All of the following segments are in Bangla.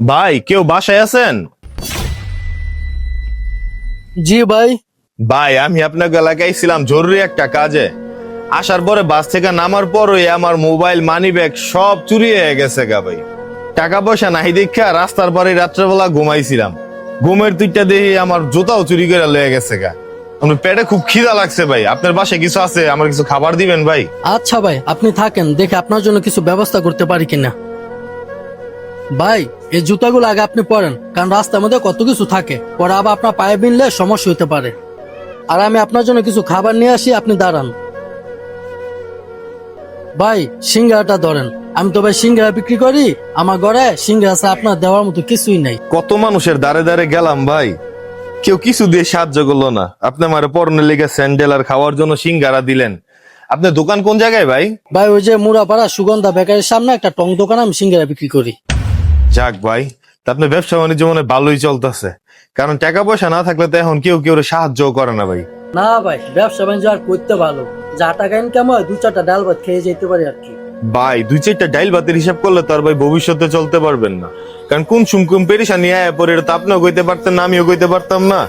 ভাই কেউ বাসায় আছেন? জি ভাই। ভাই আমি আপনার এলাকায় ছিলাম জরুরি একটা কাজে। আসার পরে বাস থেকে নামার পরই আমার মোবাইল মানি ব্যাগ সব চুরি হয়ে গেছে গা ভাই। টাকা পয়সা নাই দেখা রাস্তার পরে রাত্রেবেলা ঘুমাইছিলাম। ঘুমের তুইটা দেখি আমার জুতাও চুরি করে লয়ে গেছে গা। আমার পেটে খুব খিদা লাগছে ভাই। আপনার বাসায় কিছু আছে? আমার কিছু খাবার দিবেন ভাই? আচ্ছা ভাই আপনি থাকেন দেখে আপনার জন্য কিছু ব্যবস্থা করতে পারি কিনা? ভাই এই জুতাগুলো আগে আপনি পরেন কারণ রাস্তার মধ্যে কত কিছু থাকে। পরে আবার আপনার পায়ে বিনলে সমস্যা হতে পারে। আর আমি আপনার জন্য কিছু খাবার নিয়ে আসি আপনি দাঁড়ান। ভাই সিঙ্গারাটা ধরেন। আমি তো ভাই সিঙ্গারা বিক্রি করি আমার ঘরে সিঙ্গারা আছে আপনার দেওয়ার মতো কিছুই নাই। কত মানুষের দাঁড়ে দাঁড়ে গেলাম ভাই। কেউ কিছু দিয়ে সাহায্য করল না। আপনি আমার পরনের লেগে স্যান্ডেল আর খাওয়ার জন্য সিঙ্গারা দিলেন। আপনার দোকান কোন জায়গায় ভাই? ভাই ওই যে মুড়াপাড়া সুগন্ধা বেকারির সামনে একটা টং দোকান আমি সিঙ্গারা বিক্রি করি। যাক ভাই আপনার ব্যবসা বাণিজ্য মনে ভালোই চলতেছে। কারণ টাকা পয়সা না থাকলে তো এখন কেউ কেউ সাহায্য করে না ভাই। না ভাই ব্যবসা বাণিজ্য আর করতে ভালো। যা টাকা ইনকাম হয় দু চারটা ডাল ভাত খেয়ে যেতে পারি আর কি। ভাই দুই চারটা ডাইল ভাতের হিসাব করলে তো আর ভাই ভবিষ্যতে চলতে পারবেন না। কারণ কোন সুমকুম পেরেশানি আয় পরে এটা তো আপনিও কইতে পারতেন না আমিও কইতে পারতাম না।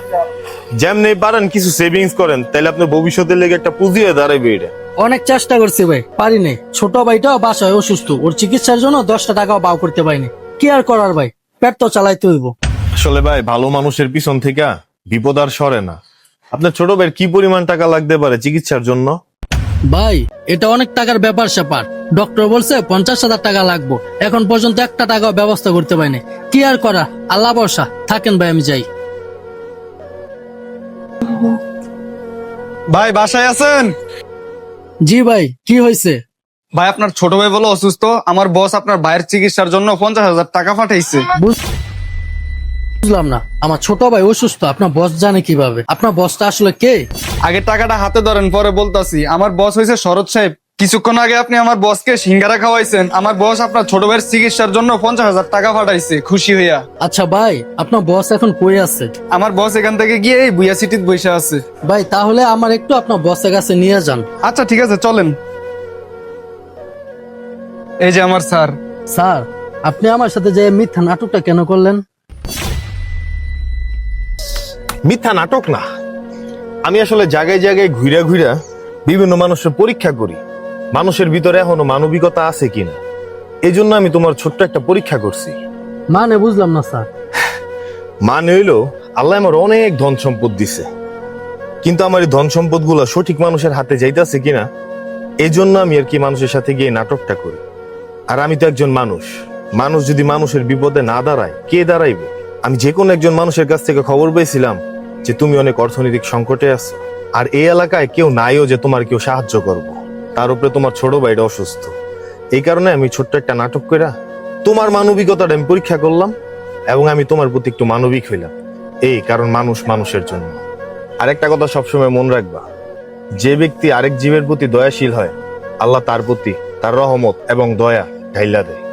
যেমনি পারেন কিছু সেভিংস করেন তাহলে আপনার ভবিষ্যতের লেগে একটা পুঁজি হয়ে দাঁড়াবে এটা। অনেক চেষ্টা করছি ভাই পারিনি ছোট ভাইটাও বাসায় অসুস্থ ওর চিকিৎসার জন্য দশটা টাকাও পাও করতে পারিনি। কি আর করার ভাই? পেট তো চালাইতে হইব। আসলে ভাই ভালো মানুষের পিছন থেকে বিপদ আর সরে না। আপনার ছোট ভাইয়ের কি পরিমাণ টাকা লাগতে পারে চিকিৎসার জন্য? ভাই এটা অনেক টাকার ব্যাপার স্যাপার। ডক্টর বলছে পঞ্চাশ হাজার টাকা লাগবো। এখন পর্যন্ত একটা টাকাও ব্যবস্থা করতে পারিনি। কি আর করা? আল্লাহ বর্ষা থাকেন ভাই আমি যাই। ভাই বাসায় আছেন? জি ভাই কি হয়েছে ভাই আপনার ছোট ভাই বলো অসুস্থ আমার বস আপনার ভাইয়ের চিকিৎসার জন্য পঞ্চাশ হাজার টাকা পাঠাইছে। বুঝলাম না। আমার ছোট ভাই অসুস্থ আপনার বস জানে কীভাবে? আপনার বসটা আসলে কে? আগে টাকাটা হাতে ধরেন পরে বলতাছি। আমার বস হয়েছে শরৎ সাহেব। কিছুক্ষণ আগে আপনি আমার বসকে সিঙ্গারা খাওয়াইছেন। আমার বস আপনার ছোট ভাইয়ের চিকিৎসার জন্য পঞ্চাশ হাজার টাকা পাঠাইছে খুশি হইয়া। আচ্ছা ভাই আপনার বস এখন কই আছে? আমার বস এখান থেকে গিয়ে এই বুয়া সিটিত বসে আছে। ভাই তাহলে আমার একটু আপনার বসের কাছে নিয়ে যান। আচ্ছা ঠিক আছে চলেন। এই যে আমার স্যার। স্যার আপনি আমার সাথে যে মিথ্যা নাটকটা কেন করলেন? মিথ্যা নাটক না। আমি আসলে জায়গায় জায়গায় ঘুরা ঘুরা বিভিন্ন মানুষের পরীক্ষা করি। মানুষের ভিতরে এখনও মানবিকতা আছে কিনা? এই জন্য আমি তোমার ছোট্ট একটা পরীক্ষা করছি। মানে বুঝলাম না স্যার। মানে হইল আল্লাহ আমার অনেক ধন সম্পদ দিছে। কিন্তু আমার এই ধন সম্পদ সঠিক মানুষের হাতে যাইতেছে কিনা এই জন্য আমি আর কি মানুষের সাথে গিয়ে নাটকটা করি। আর আমি তো একজন মানুষ। মানুষ যদি মানুষের বিপদে না দাঁড়ায়, কে দাঁড়াইবে? আমি যে কোনো একজন মানুষের কাছ থেকে খবর পেয়েছিলাম যে তুমি অনেক অর্থনৈতিক সংকটে আছো। আর এই এলাকায় কেউ নাইও যে তোমার কেউ সাহায্য করব। তার উপরে তোমার ছোট ভাইটা অসুস্থ। এই কারণে আমি ছোট্ট একটা নাটক করে তোমার মানবিকতাটা আমি পরীক্ষা করলাম এবং আমি তোমার প্রতি একটু মানবিক হইলাম। এই কারণ মানুষ মানুষের জন্য। আরেকটা কথা সবসময় মনে রাখবা, যে ব্যক্তি আরেক জীবের প্রতি দয়াশীল হয়, আল্লাহ তার প্রতি তার রহমত এবং দয়া ঢাইলা দেয়।